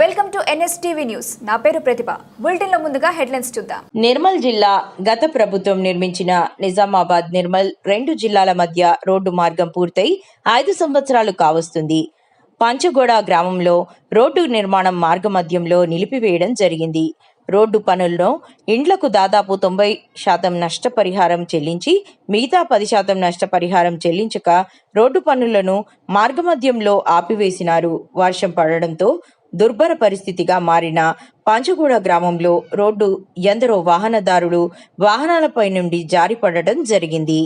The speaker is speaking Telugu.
Welcome to NSTV news. నా పేరు ప్రతిభ. బులెటిన్లో ముందుగా హెడ్లైన్స్ చూద్దాం. నిర్మల్ జిల్లా గత ప్రభుత్వం నిర్మించిన నిజామాబాద్ నిర్మల్ రెండు జిల్లాల మధ్య రోడ్డు మార్గం పూర్తయి ఐదు సంవత్సరాలు కావస్తుంది. పంచగోడ గ్రామంలో రోడ్డు నిర్మాణం మార్గమధ్యంలో నిలిపివేయడం జరిగింది. రోడ్డు పనుల్లో ఇండ్లకు దాదాపు తొంభై శాతం నష్టపరిహారం చెల్లించి మిగతా పది శాతం నష్టపరిహారం చెల్లించక రోడ్డు పనులను మార్గమధ్యంలో ఆపివేసినారు. వర్షం పడడంతో దుర్భర పరిస్థితిగా మారిన పాంచగూడ గ్రామంలో రోడ్డు ఎందరో వాహనదారులు వాహనాలపై నుండి జారిపడడం జరిగింది.